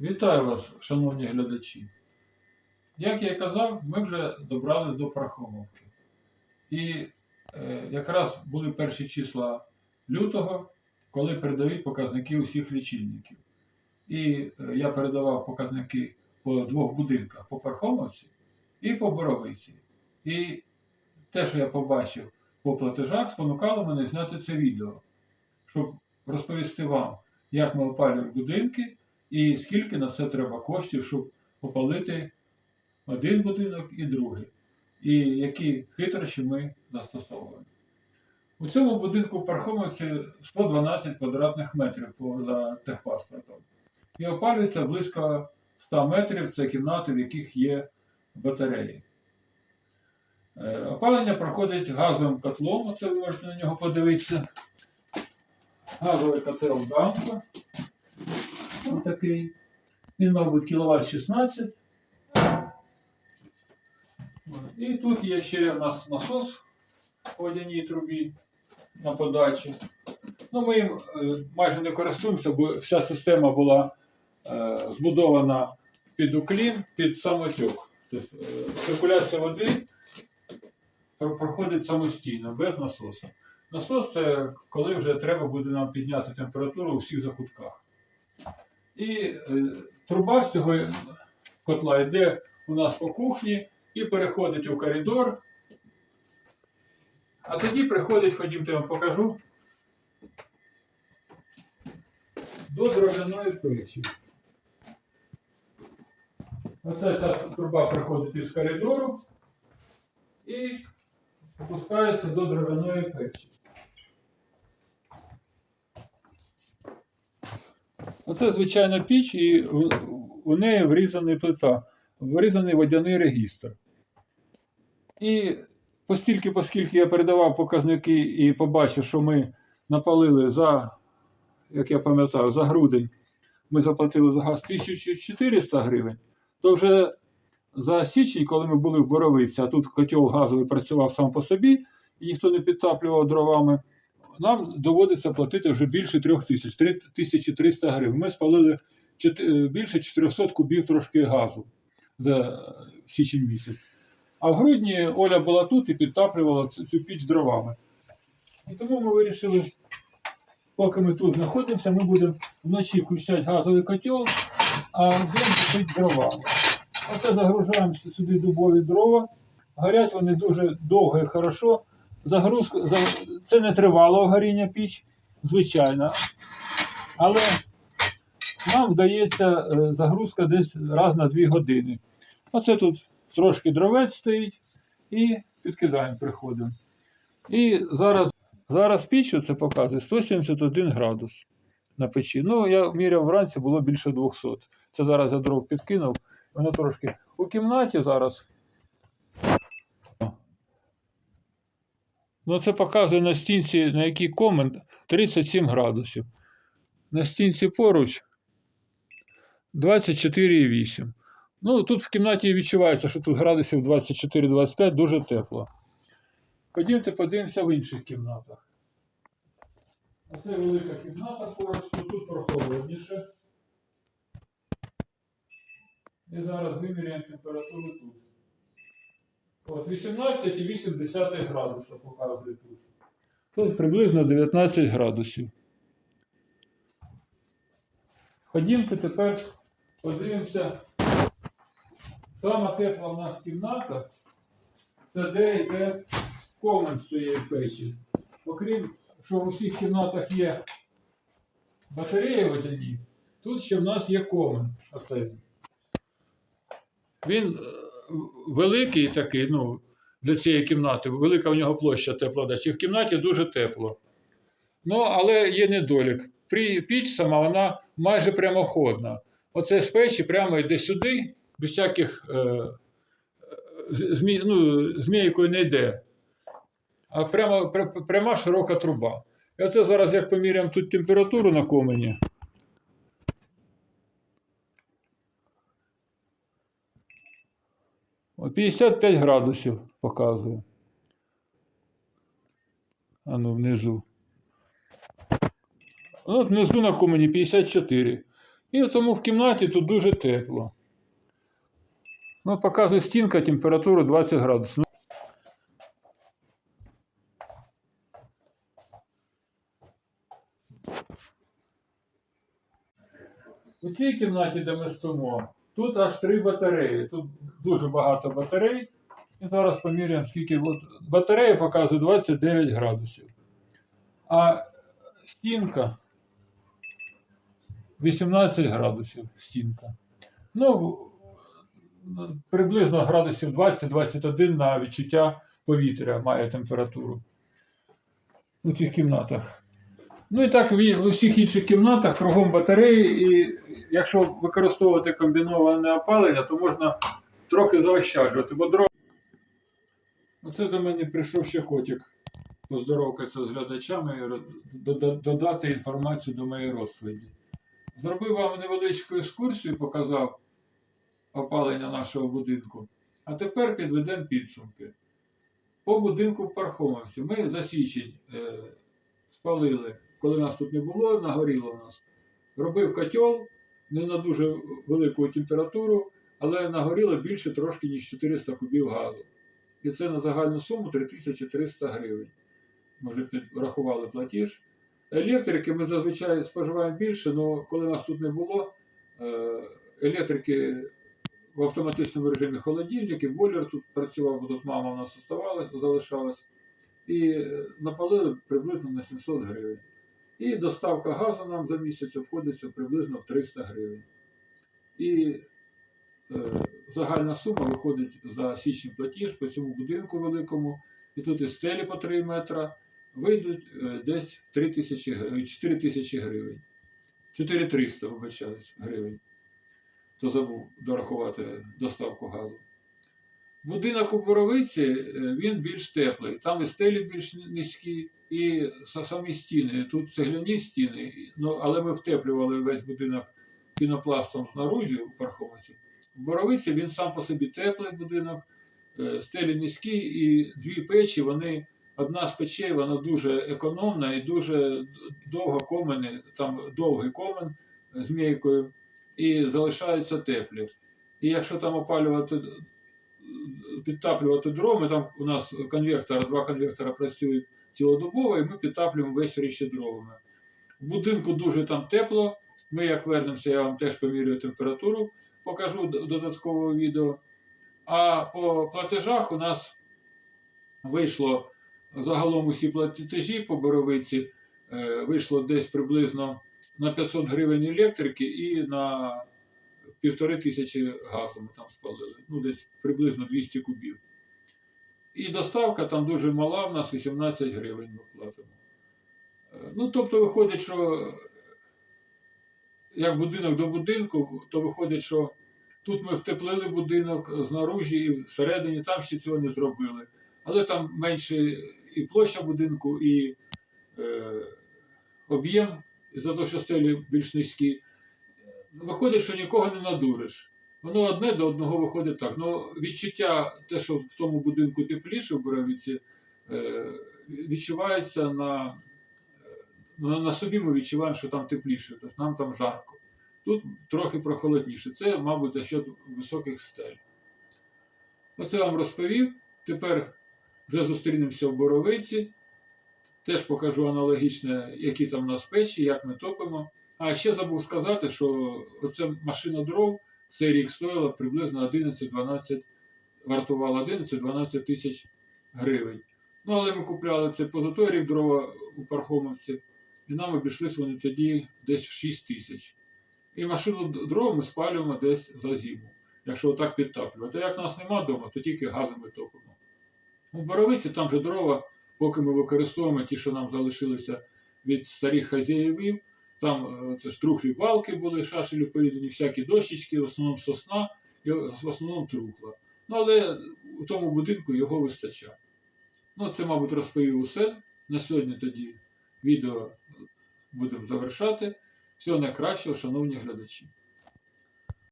Вітаю вас, шановні глядачі. Як я казав, ми вже добрались до Пархомовки. І е, якраз були перші числа лютого, коли передають показники усіх лічильників. І е, я передавав показники по двох будинках: по Пархомовці і по Боровиці. І те, що я побачив по платежах, спонукало мене зняти це відео, щоб розповісти вам, як ми опалюємо будинки і скільки на це треба коштів, щоб опалити один будинок і другий, і які хитрощі ми застосовуємо. У цьому будинку в Пархомовці 112 квадратних метрів за техпаспортом. І опалюється близько 100 метрів це кімнати, в яких є батареї. Е, Опалення проходить газовим котлом, оце ви можете на нього подивитися. Газовий котел Дамка. Ось такий. Він, мабуть, кіловат 16. І тут є ще у нас насос в водяній трубі на подачі. Ну, ми їм е, майже не користуємося, бо вся система була е, збудована під уклін, під самотек. Тобто е, циркуляція води проходить самостійно, без насосу. Насос це коли вже треба буде нам підняти температуру у всіх закутках. І е, труба з цього котла йде у нас по кухні і переходить у коридор. А тоді приходить, ходімте, я вам покажу, до дров'яної печі. Оце ця труба приходить із коридору і опускається до дров'яної печі. Оце звичайна піч, і у- неї врізаний плита, врізаний водяний регістр. І постільки, оскільки я передавав показники і побачив, що ми напалили за, як я пам'ятаю, за грудень, ми заплатили за газ 1400 гривень, то вже за січень, коли ми були в Боровиці, а тут котел газовий працював сам по собі, і ніхто не підтаплював дровами, нам доводиться платити вже більше 3 тисяч, 3300 гривень. Ми спалили е, більше 400 кубів трошки газу за січень місяць. А в грудні Оля була тут і підтаплювала цю піч дровами. І тому ми вирішили, поки ми тут знаходимося, ми будемо вночі включати газовий котел, а вдень топити дровами. Оце загружаємо сюди дубові дрова. Горять вони дуже довго і хорошо. Загрузка, за- це не тривало горіння піч, звичайно. Але нам вдається е, загрузка десь раз на 2 години. Оце тут трошки дровець стоїть і підкидаємо, приходимо. І зараз, зараз піч це показує 171 градус на печі. Ну, я міряв вранці, було більше 200. Це зараз я дров підкинув, воно трошки. У кімнаті зараз. Ну, це показує на стінці, на який комент 37 градусів. На стінці поруч 24,8. Ну, тут в кімнаті відчувається, що тут градусів 24-25 дуже тепло. Ходімте, подивимося в інших кімнатах. Оце велика кімната поруч, ну, тут прохолодніше. І зараз виміряємо температуру тут. От 18,8 градуса показує тут. Тут приблизно 19 градусів. Ходімте тепер подивимося. Сама тепла в нас кімната. Це де йде комен з цієї печі. Окрім, що в усіх кімнатах є батареї водяні, тут ще в нас є комен. Оце він. Е, великий такий, ну, для цієї кімнати, велика в нього площа теплодачі. В кімнаті дуже тепло. Ну, але є недолік. При піч сама вона майже прямоходна. Оце з печі прямо йде сюди, без всяких е, змі, ну, змійкою не йде. А прямо, пр- пряма широка труба. І оце зараз як поміряємо тут температуру на комені. 55 градусів показує. А ну внизу. Ну, от внизу на комені 54. І тому в кімнаті тут дуже тепло. Ну, показує стінка температуру 20 градусів. У цій кімнаті, де ми спимо, тут аж три батареї. Тут дуже багато батарей. І зараз поміряємо, скільки от батарея показує 29 градусів. А стінка 18 градусів стінка. Ну, приблизно градусів 20-21 на відчуття повітря має температуру у цих кімнатах. Ну і так в усіх інших кімнатах кругом батареї, і якщо використовувати комбіноване опалення, то можна трохи заощаджувати, бо дров. Оце до мене прийшов ще котик поздоровкатися з глядачами і додати інформацію до моєї розповіді. Зробив вам невеличку екскурсію, показав опалення нашого будинку. А тепер підведемо підсумки. По будинку в Пархомовці ми за січень е, спалили, коли нас тут не було, нагоріло нас. Робив котел не на дуже велику температуру, але нагоріло більше трошки, ніж 400 кубів газу. І це на загальну суму 3300 гривень. Ми вже підрахували платіж. Електрики ми зазвичай споживаємо більше, але коли нас тут не було, е, електрики в автоматичному режимі холодильники, бойлер тут працював, бо тут мама у нас залишалась. І е, напалили приблизно на 700 гривень. І доставка газу нам за місяць обходиться приблизно в 300 гривень. І е, загальна сума виходить за січень платіж по цьому будинку великому, і тут і стелі по 3 метра, вийдуть е, десь 3 тисячі, 4 тисячі гривень. 4300, вибачаюсь, гривень. То забув дорахувати доставку газу. Будинок у Боровиці е, він більш теплий. Там і стелі більш низькі, і самі стіни. Тут цегляні стіни, ну, але ми втеплювали весь будинок пінопластом знаружі у Парховиці. В Боровиці він сам по собі теплий будинок, е, стелі низькі, і дві печі, вони, одна з печей, вона дуже економна і дуже довго комини, там довгий комен з мійкою, і залишаються теплі. І якщо там опалювати, підтаплювати дроми, там у нас конвертора, два конвертора працюють цілодобово, і ми підтаплюємо ввечері ще дровами. В будинку дуже там тепло. Ми, як вернемося, я вам теж помірюю температуру, покажу д- додаткове відео. А по платежах у нас вийшло загалом усі платежі по боровиці, е, вийшло десь приблизно на 500 гривень електрики і на півтори тисячі газу ми там спалили. Ну, десь приблизно 200 кубів. І доставка там дуже мала, в нас 18 гривень ми платимо. Е, Ну, тобто виходить, що як будинок до будинку, то виходить, що тут ми втеплили будинок знаружі і всередині, там ще цього не зробили. Але там менше і площа будинку, і е, об'єм, за те, що стелі більш низькі. Виходить, що нікого не надуриш. Воно одне до одного виходить так. Ну, відчуття, те, що в тому будинку тепліше в Боровиці, е, відчувається на, е, на, на собі ми відчуваємо, що там тепліше, тобто нам там жарко. Тут трохи прохолодніше. Це, мабуть, за счет високих стель. Оце вам розповів. Тепер вже зустрінемося в Боровиці. Теж покажу аналогічне, які там у нас печі, як ми топимо. А ще забув сказати, що оця машина дров цей рік стоїла приблизно 11-12, вартувала 11-12 тисяч гривень. Ну, але ми купляли це позатой рік дрова у Пархомовці, і нам обійшлись вони тоді десь в 6 тисяч. І машину дров ми спалюємо десь за зиму, якщо отак підтаплювати. А як нас нема вдома, то тільки газом ми топимо. У Боровиці там же дрова, поки ми використовуємо ті, що нам залишилися від старих хазяївів, там е, це трухлі балки були, шашелю поїдені, всякі дощечки, в основному сосна і в основному трухла. Ну, але у тому будинку його вистачає. Ну, це, мабуть, розповів усе. На сьогодні тоді відео будемо завершати. Всього найкращого, шановні глядачі.